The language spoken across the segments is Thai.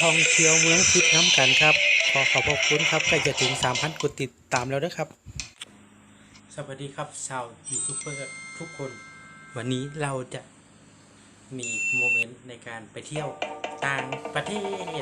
ท่องเที่ยวเมืองทิพย์น้ำกันครับ ขอขอบพระคุณครับใกล้จะถึง 3,000กดติดตามแล้วนะครับ สวัสดีครับชาวยูทูบเบอร์ทุกคน วันนี้เราจะมีโมเมนต์ในการไปเที่ยวต่างประเท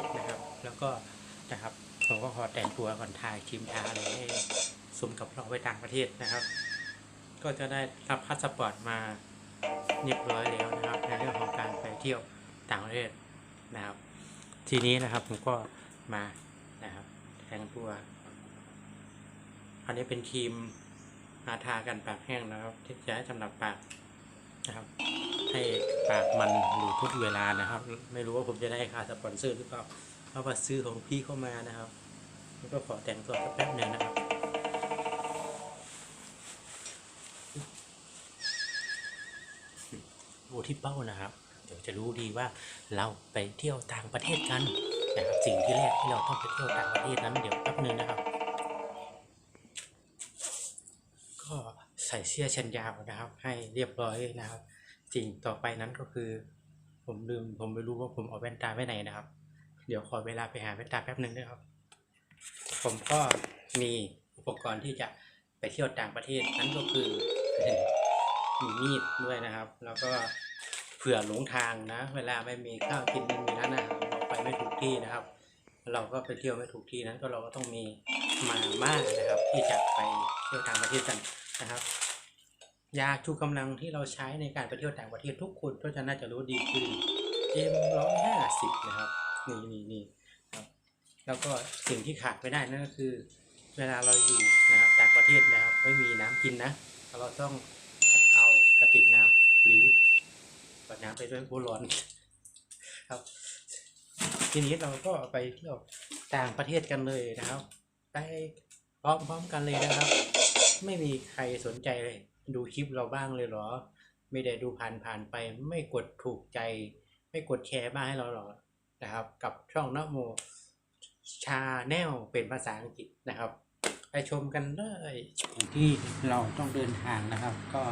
ศนะครับ แล้วก็นะครับผมก็ขอแต่งตัวก่อนถ่ายคลิปทาอะไรให้สมกับเราไปต่างประเทศนะครับ ก็จะได้รับพาสปอร์ตมาเรียบร้อยแล้วนะครับ ในเรื่องของการไปเที่ยวต่างประเทศนะครับ ทีนี้นะครับผมก็มานะครับแต่งตัว อันนี้เป็นทีมอาทากันปากแห้งนะครับ ที่จะให้สำหรับปากนะครับ ให้ปากมันอยู่ทุกเวลานะครับ ไม่รู้ว่าผมจะได้ค่าสปอนเซอร์หรือเปล่าเพราะว่าซื้อของพี่เข้ามานะครับก็ขอแต่งตัวสักแป๊บหนึ่งนะครับดูที่เป้านะครับ ดี๋ยวจะรู้ดีว่าเราไปเที่ยวต่างประเทศกันนะครับสิ่งที่แรกที่เราต้องไปเที่ยวต่างประเทศนั้นเดี๋ยวแป๊บนึงนะครับ ก็ใส่เสื้อแขนยาวนะครับ ให้เรียบร้อยนะครับสิ่งต่อไปนั้นก็คือ ผมลืมผมไม่รู้ว่าผมเอาแว่นตาไว้ไหนนะครับ เดี๋ยวขอเวลาไปหาแว่นตาแป๊บนึงนะครับ ผมก็มีอุปกรณ์ที่จะไปเที่ยวต่างประเทศนั่นก็คือมีมีดด้วยนะครับ แล้วก็ เผื่อหลงทางนะ เวลาไม่มีข้าวกินไม่มีร้านอาหารเราไปไม่ถูกที่นะครับ เราก็ไปเที่ยวไม่ถูกที่นั้นก็เราก็ต้องมีมาม่านะครับ ที่จะไปเที่ยวต่างประเทศกันนะครับยาชูกำลังที่เราใช้ในการไปเที่ยวต่างประเทศทุกคนก็จะน่าจะรู้ดีคือ M ร้อยห้าสิบนะครับ นี่นี่นี่ครับ แล้วก็สิ่งที่ขาดไม่ได้นั่นก็คือ เวลาเราอยู่นะครับต่างประเทศนะครับ ไม่มีน้ำกินนะ เราต้องเอากระติกน้ำหรือ ไปด้วยบัวร้อนครับ ทีนี้เราก็ไปเที่ยวต่างประเทศกันเลยนะครับไปพร้อมๆกันเลยนะครับ ไม่มีใครสนใจเลย ดูคลิปเราบ้างเลยเหรอ ไม่ได้ดูผ่านๆไป ไม่กดถูกใจ ไม่กดแชร์บ้างให้เราหรอนะครับ กับช่องนโมชาแนลเป็นภาษาอังกฤษนะครับไปชมกันเลยที่เราต้องเดินทางนะครับ ก็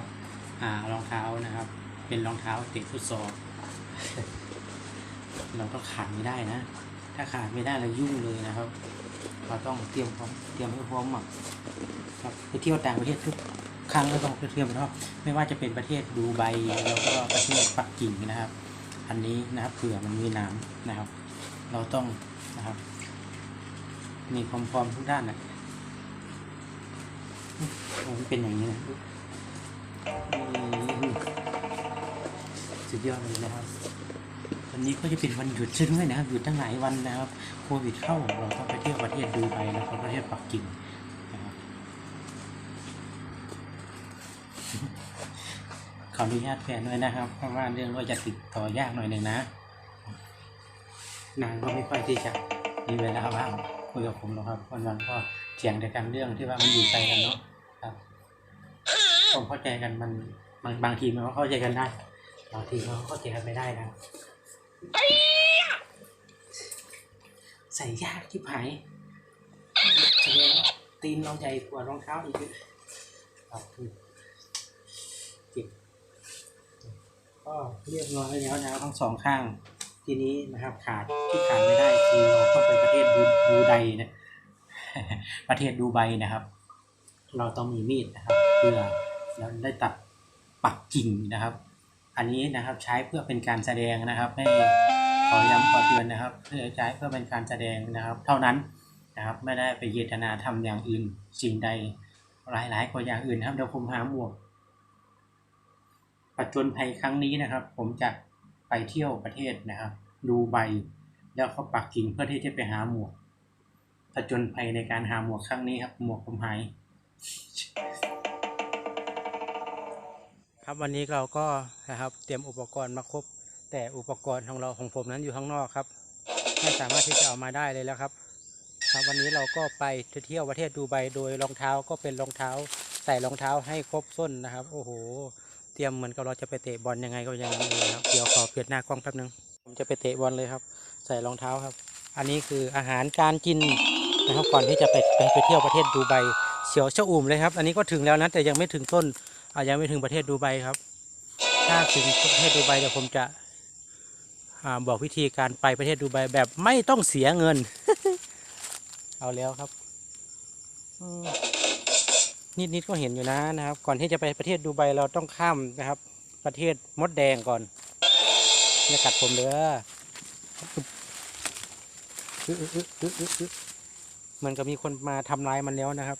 หารองเท้านะครับ เป็นรองเท้าเตะฟุตซอลเราต้องขาดไม่ได้นะ ถ้าขาดไม่ได้เรายุ่งเลยนะครับ เราต้องเตรียมพร้อมเตรียมให้พร้อมอะครับไปเที่ยวต่างประเทศทุกครั้งก็ต้องเตรียมนะครับไม่ว่าจะเป็นประเทศดูไบแล้วก็ประเทศปักกิ่งนะครับ อันนี้นะครับเผื่อมันมีน้ำนะครับ เราต้องนะครับ มีความพร้อมทุกด้านนะมันเป็นอย่างนี้นะ ดยอดเลยนะครับ วันนี้ก็จะเป็นวันหยุดใช่ด้วยนะครับหยุดตั้งหลายวันนะครับโควิดเข้าเราต้องไปเที่ยวประเทศดูไบแล้วก็ประเทศปักกิ่งนะครับขออนุญาตแฟนด้วยนะครับ เพราะว่าเรื่องก็จะติดต่อยากหน่อยหนึ่งนะนางก็ไม่ค่อยที่จะมีเวลาว่างคุยกับผมหรอกครับวันวันก็เถียงแต่กันเรื่องที่ว่ามันอยู่ไกลกันเนาะครับผมเข้าใจกันมันบางบางทีมันก็เข้าใจกันได้ บางทีมันก็เข้าใจกันไม่ได้นะใส่ยากที่หายแสดงตีนเราใหญ่กว่ารองเท้าอีกครับเจ็บก็เรียบร้อยแล้วนะครับทั้งสองข้างทีนี้นะครับขาดที่ขาดไม่ได้คือเราต้องไปประเทศบูบูไดนะประเทศดูไบนะครับ เราต้องมีมีดนะครับ เพื่อเราได้ตัดปักกิ่งนะครับ อันนี้นะครับใช้เพื่อเป็นการแสดงนะครับให้ขอย้ำขอเตือนนะครับ เพื่อใช้เพื่อเป็นการแสดงนะครับ เท่านั้นนะครับไม่ได้ไปเยตนาทำอย่างอื่น สิ่งใดหลายๆกว่าอย่างอื่นนครับเดี๋ยวผมหาหมวกปัจจุนภัยครั้งนี้นะครับ ผมจะไปเที่ยวประเทศนะครับ ดูไบแล้วก็ปักกิ่งเพื่อที่จะไปหาหมวกผจญภัยในการหาหมวกครั้งนี้ครับ หมวกผมหาย ครับวันนี้เราก็นะครับเตรียมอุปกรณ์มาครบ แต่อุปกรณ์ของเราของผมนั้นอยู่ข้างนอกครับไม่สามารถที่จะเอามาได้เลยแล้วครับ ครับวันนี้เราก็ไปเที่ยวประเทศดูไบโดยรองเท้าก็เป็นรองเท้า ใส่รองเท้าให้ครบส้นนะครับ โอ้โห เตรียมเหมือนกับเราจะไปเตะบอลยังไงก็ย่างนั้นเลยครับเดี๋ยวขอเปลี่ยนหน้ากล้องแป๊บนึงผมจะไปเตะบอลเลยครับ ใส่รองเท้าครับ อันนี้คืออาหารการกินนะครับก่อนที่จะไปไปไปเที่ยวประเทศดูไบเสียวชะอุ่มเลยครับ อันนี้ก็ถึงแล้วนะแต่ยังไม่ถึงต้น อ่ายังไม่ถึงประเทศดูไบครับ ถ้าถึงประเทศดูไบเดี๋ยวผมจะอบอกวิธีการไปประเทศดูไบแบบไม่ต้องเสียเงิน เอาแล้วครับนิดนิดๆก็เห็นอยู่นะนะครับ ก่อนที่จะไปประเทศดูไบเราต้องข้ามนะครับ ประเทศมดแดงก่อนอย่ากัดผมเด้ออึ๊ะอึ๊ะอึ๊ะอึ๊ะอึ๊ะเหมันก็มีคนมาทำร้ายมันแล้วนะครับ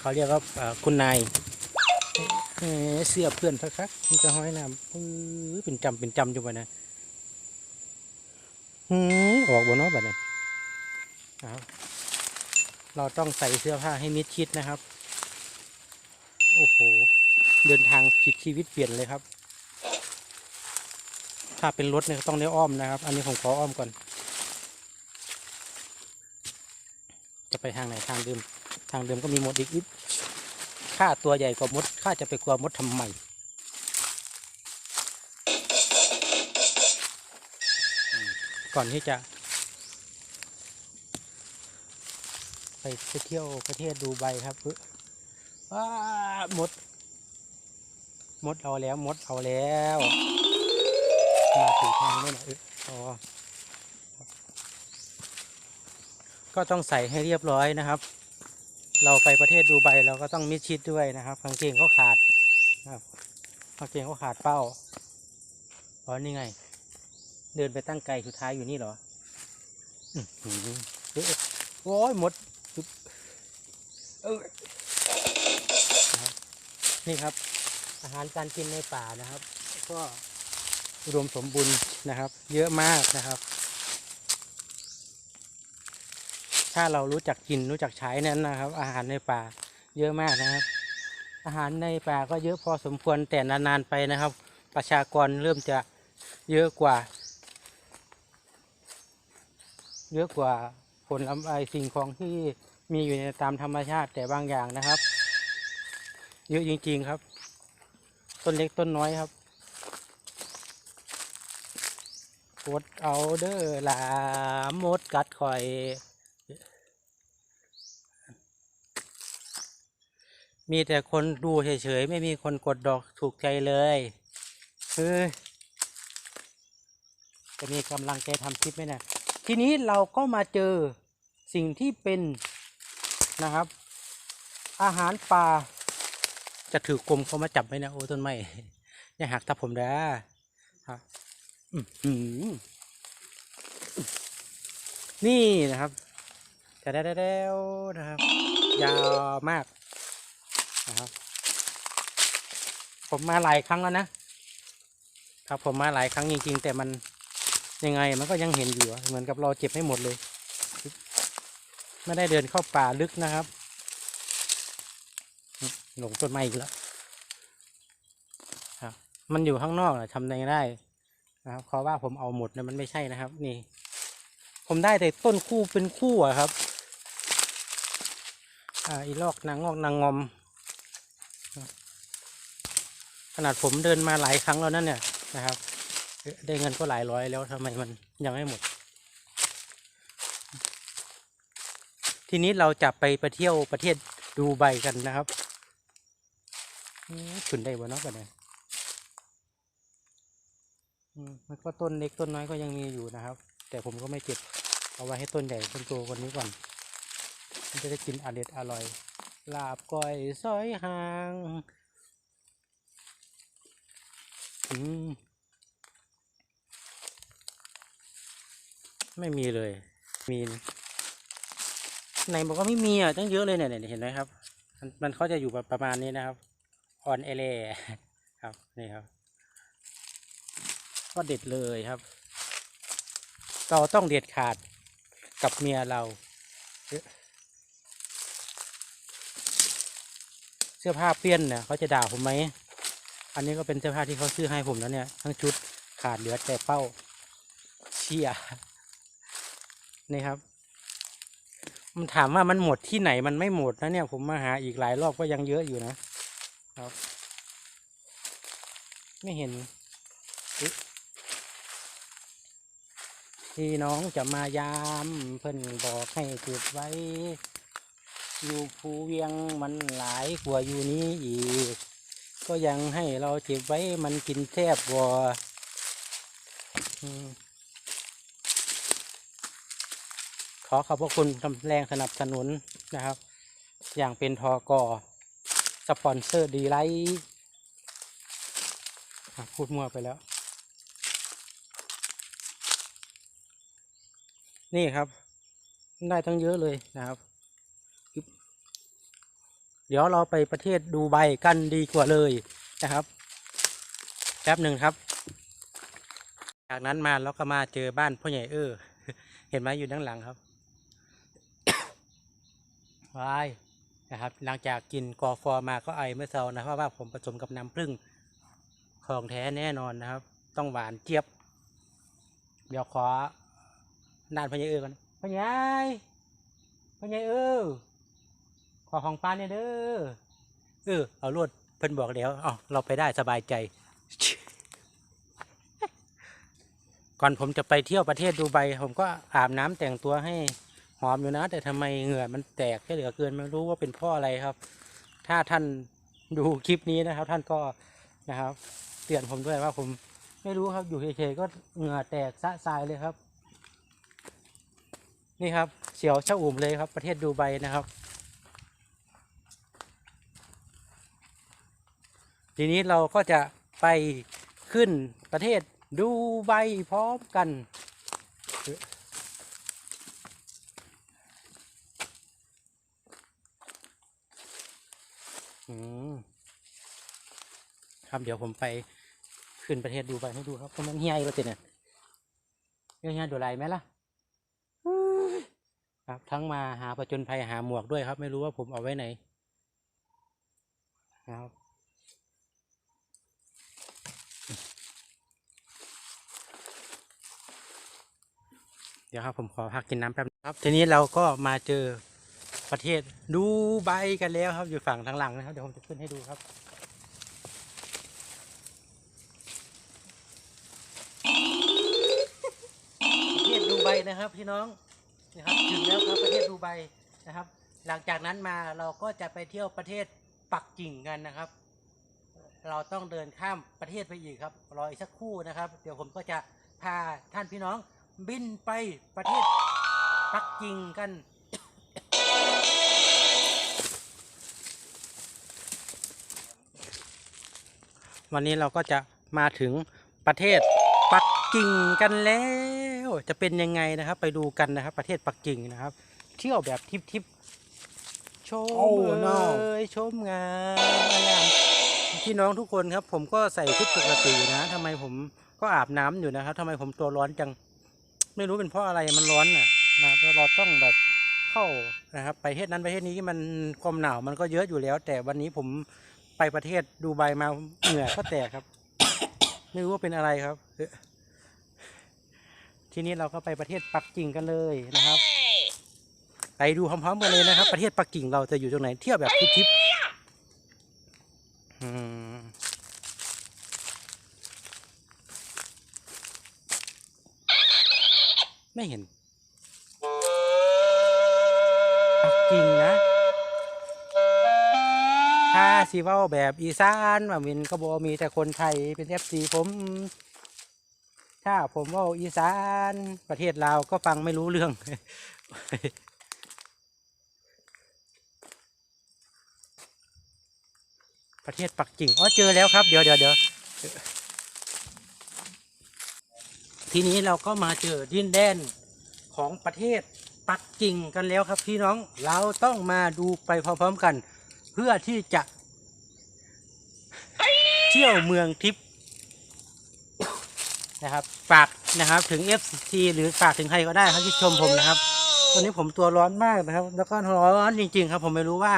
เขาเรียกว่าคุณนายเสื้อเพื่อนคักๆมันจะห้อยน้ำเป็นจำเป็นจำอยู่บ่นะหืมออกบนน้อแบบนี้เอาเราต้องใส่เสื้อผ้าให้มิดชิดนะครับ โอ้โห เดินทางผิดชีวิตเปลี่ยนเลยครับ ถ้าเป็นรถเนี่ยต้องได้อ้อมนะครับ อันนี้ผมขออ้อมก่อน จะไปทางไหนทางเดิม ทางเดิมก็มีมดอีกอิบข้าตัวใหญ่กว่ามดข้าจะไปกลัวมดทำไมก่อนที่จะ ไปไปเที่ยวประเทศดูไบครับเอ้อว้ามด มดเอาแล้วมดเอาแล้วมาถูกทางด้วยนะเอออ๋อก็ต้องใส่ให้เรียบร้อยนะครับ เราไปประเทศดูไบเราก็ต้องมิดชิดด้วยนะครับกางเกงเขาขาดนะครับกางเกงเขาขาดเป้าอ๋อนี่ไง เดินไปตั้งไกลสุดท้ายอยู่นี่เหรออือหือเอ๊ะโอ้ยหมดปึ๊บเออนี่ครับ อาหารการกินในป่านะครับ ก็อุดมสมบูรณ์นะครับ เยอะมากนะครับ ถ้าเรารู้จักกินรู้จักใช้นั้นนะครับ อาหารในป่าเยอะมากนะครับ อาหารในป่าก็เยอะพอสมควรแต่นานๆไปนะครับ ประชากรเริ่มจะเยอะกว่า เยอะกว่าผลไม้สิ่งของที่มีอยู่ในตามธรรมชาติแต่บางอย่างนะครับ เยอะจริงๆครับ ต้นเล็กต้นน้อยครับกดเอาเด้อหลามดกัดข่อย มีแต่คนดูเฉยๆ ไม่มีคนกดดอกถูกใจเลยเฮ้ยจะมีกำลังใจทำคลิปไหมนะทีนี้เราก็มาเจอสิ่งที่เป็นนะครับ อาหารป่าจะถือกลมเขามาจับไหมนะโอ้ต้นไม้อย่าหักทับผมเด้อครับนี่นะครับแต่ได้แล้วนะครับ ยาวมาก นะครับ ผมมาหลายครั้งแล้วนะครับผมมาหลายครั้งจริงๆ แต่มันยังไงมันก็ยังเห็นอยู่เหมือนกับเราเจ็บไม่หมดเลย ไม่ได้เดินเข้าป่าลึกนะครับหลงต้นไม้อีกแล้วครับมันอยู่ข้างนอกอะทำยังไงได้นะครับเพราะว่าผมเอาหมดนะมันไม่ใช่นะครับ นี่ ผมได้แต่ต้นคู่เป็นคู่อะครับ อ่าอีลอกนางงอกนางงอม ขนาดผมเดินมาหลายครั้งแล้วนั่นเนี่ยนะครับ ได้เงินก็หลายร้อยแล้วทำไมมันยังไม่หมด ทีนี้เราจะไปไปเที่ยวประเทศดูไบกันนะครับขึ้นได้บ่เนาะกันเนี่ยมมันก็ต้นเล็กต้นน้อยก็ยังมีอยู่นะครับ แต่ผมก็ไม่เก็บเอาไว้ให้ต้นใหญ่ต้นโตกว่านี้ก่อนมันจะได้กินอร่อยอร่อยลาบก้อยซอยหาง ไม่มีเลย มี ไหนบอกว่าไม่มีอะตั้งเยอะเลยเนี่ยเห็นไหมครับ มันมันเขาจะอยู่ประมาณนี้นะครับออนเอเล่ครับนี่ครับ ก็เด็ดเลยครับ เราต้องเด็ดขาดกับเมียเราเอ๊ะเสื้อผ้าเปี้ยนเนี่ยเขาจะด่าผมไหม อันนี้ก็เป็นเสื้อผ้าที่เขาซื้อให้ผมแล้วเนี่ย ทั้งชุดขาดเหลือแต่เป้าเชี่ยนี่ครับ มันถามว่ามันหมดที่ไหนมันไม่หมดนะเนี่ย ผมมาหาอีกหลายรอบก็ยังเยอะอยู่นะครับ ไม่เห็นอุ๊ยพี่น้องจะมายามเพิ่นบอกให้เก็บไว้ อยู่ภูเวียงมันหลายกว่าอยู่นี้อีก ก็ยังให้เราเก็บไว้มันกินแทบวัวอืมขอขอบพระคุณกำแรงสนับสนุนนะครับ อย่างเป็นทอกอสปอนเซอร์ดีไลท์พูดมั่วไปแล้ว นี่ครับ ได้ตั้งเยอะเลยนะครับ เดี๋ยวเราไปประเทศดูไบกันดีกว่าเลยนะครับแป๊บหนึ่งครับ จากนั้นมาเราก็มาเจอบ้านพ่อใหญ่เออเห็นไหมอยู่ด้านหลังครับวายนะครับ หลังจากกินกอฟอร์มาก็ไอเมื่อเช้านะเพราะว่าผมผสมกับน้ำผึ้งของแท้แน่นอนนะครับ ต้องหวานเจี๊ยบ เดี๋ยวขอด้านพ่อใหญ่เออกันพ่อใหญ่พ่อใหญ่เออ ขอของปลาเนี่ยเด้อเออเอารวดเพิ่นบอกแล้วอ๋อเราไปได้สบายใจ ก่อนผมจะไปเที่ยวประเทศดูไบผมก็อาบน้ำแต่งตัวให้หอมอยู่นะ แต่ทำไมเหงื่อมันแตกแค่เหลือเกินไม่รู้ว่าเป็นเพราะอะไรครับ ถ้าท่านดูคลิปนี้นะครับ ท่านก็นะครับเตือนผมด้วยว่าผมไม่รู้ครับอยู่เฉยๆก็เหงื่อแตกสะสายเลยครับ นี่ครับเสียวชะอุ่มเลยครับ ประเทศดูไบนะครับ ทีนี้เราก็จะไปขึ้นประเทศดูไบพร้อมกัน ครับเดี๋ยวผมไปขึ้นประเทศดูไบให้ดูครับเพราะมันเฮียอีกแล้วสิเนี่ยเฮียเฮียดูไรไหมล่ะครับทั้งมาหาประจนภัยหาหมวกด้วยครับ ไม่รู้ว่าผมเอาไว้ไหนครับ เดี๋ยวครับผมขอพักกินน้ำแป๊บครับ ทีนี้เราก็มาเจอประเทศดูไบกันแล้วครับ อยู่ฝั่งทางหลังนะครับเดี๋ยวผมจะขึ้นให้ดูครับประเทศดูไบนะครับพี่น้องนะครับถึงแล้วครับประเทศดูไบนะครับ หลังจากนั้นมาเราก็จะไปเที่ยวประเทศปักกิ่งกันนะครับ เราต้องเดินข้ามประเทศไปอีกครับรออีกสักครู่นะครับ เดี๋ยวผมก็จะพาท่านพี่น้อง บินไปประเทศปักกิ่งกัน วันนี้เราก็จะมาถึงประเทศปักกิ่งกันแล้ว จะเป็นยังไงนะครับ ไปดูกันนะครับ ประเทศปักกิ่งนะครับ เที่ยวแบบทิปทิปชมโอ้เ no อ้ยชมงามอลามพี่น้องทุกคนครับ ผมก็ใส่ชุดปกตินะทำไมผมก็อาบน้ำอยู่นะครับทำไมผมตัวร้อนจัง ไม่รู้เป็นเพราะอะไรมันร้อนน่ะนะครับเราต้องแบบเข้านะครับไปประเทศนั้นประเทศนี้มันความหนาวมันก็เยอะอยู่แล้ว แต่วันนี้ผมไปประเทศดูไบมาเหงื่อก็แตกครับ ไม่รู้ว่าเป็นอะไรครับ ทีนี้เราก็ไปประเทศปักกิ่งกันเลยนะครับ ไปดูพร้อมๆกันเลยนะครับ ประเทศปักกิ่งเราจะอยู่ตรงไหนเที่ยวแบบทิปๆอืมไม่เห็น ปักกิ่งนะ ถ้าสิเว้าแบบอีสานว่ามินก็บอมีแต่คนไทยเป็นเอฟซีผม ถ้าผมว่าอีสานประเทศลาวก็ฟังไม่รู้เรื่องประเทศปักกิ่ง อ๋อ เจอแล้วครับ เดี๋ยวเดี๋ยวเดี๋ยว ทีนี้เราก็มาเจอดินแดนของประเทศ ปักกิ่งกันแล้วครับพี่น้องเราต้องมาดูไปพร้อมๆกัน เพื่อที่จะเที่ยวเมืองทิพย์นะครับฝากนะครับถึง FC หรือฝากถึงใครก็ได้ครับที่ชมผมนะครับ ตอนนี้ผมตัวร้อนมากนะครับ แล้วก็ร้อนจริง ๆ ครับ ผมไม่รู้ว่า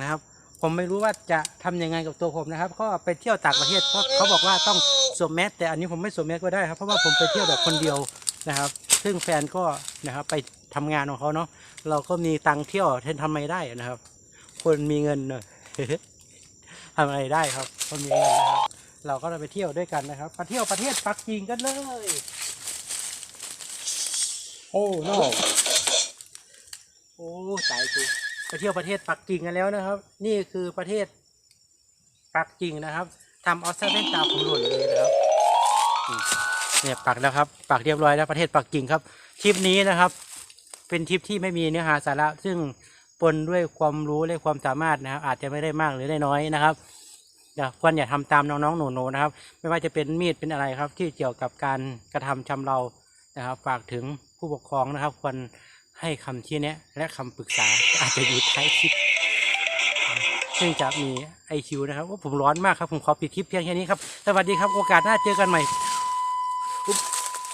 นะครับ ผมไม่รู้ว่าจะทำยังไงกับตัวผมนะครับ ก็ไปเที่ยวต่างประเทศเขาบอกว่าต้องสวมแมสแต่อันนี้ผมไม่สวมแมสก็ได้ครับเพราะว่าผมไปเที่ยวแบบคนเดียวนะครับ ซึ่งแฟนก็นะครับไปทำงานของเขาเนาะเราก็มีตังเที่ยวเทนทำไมได้นะครับ คนมีเงินเนอะทำอะไรได้ครับคนมีเงินนะครับเราก็จะไปเที่ยวด้วยกันนะครับไปเที่ยวประเทศปักกิ่งกันเลยโอ้ no โอ้ตายกูไปเที่ยวประเทศปักกิ่งกันแล้วนะครับ นี่คือประเทศปักกิ่งนะครับทำออสเตรเลียตาผมหล่นเลยนะครับ เนี่ยปักแล้วครับปักเรียบร้อยแล้วประเทศปักกิ่งครับทริปนี้นะครับ เป็นทริปที่ไม่มีเนื้อหาสาระ ซึ่งปนด้วยความรู้และความสามารถนะครับ อาจจะไม่ได้มากหรือได้น้อยนะครับอย่าควรอย่าทำตามน้องๆหนูๆนะครับ ไม่ว่าจะเป็นมีดเป็นอะไรครับ ที่เกี่ยวกับการกระทำชำเรานะครับ ฝากถึงผู้ปกครองนะครับ ควรให้คำชี้แนะและคำปรึกษาอาจจะอยู่ท้ายคลิปซึ่งจะมีไอคิวนะครับว่าผมร้อนมากครับผมขอปิดคลิปเพียงแค่นี้ครับสวัสดีครับโอกาสหน้าเจอกันใหม่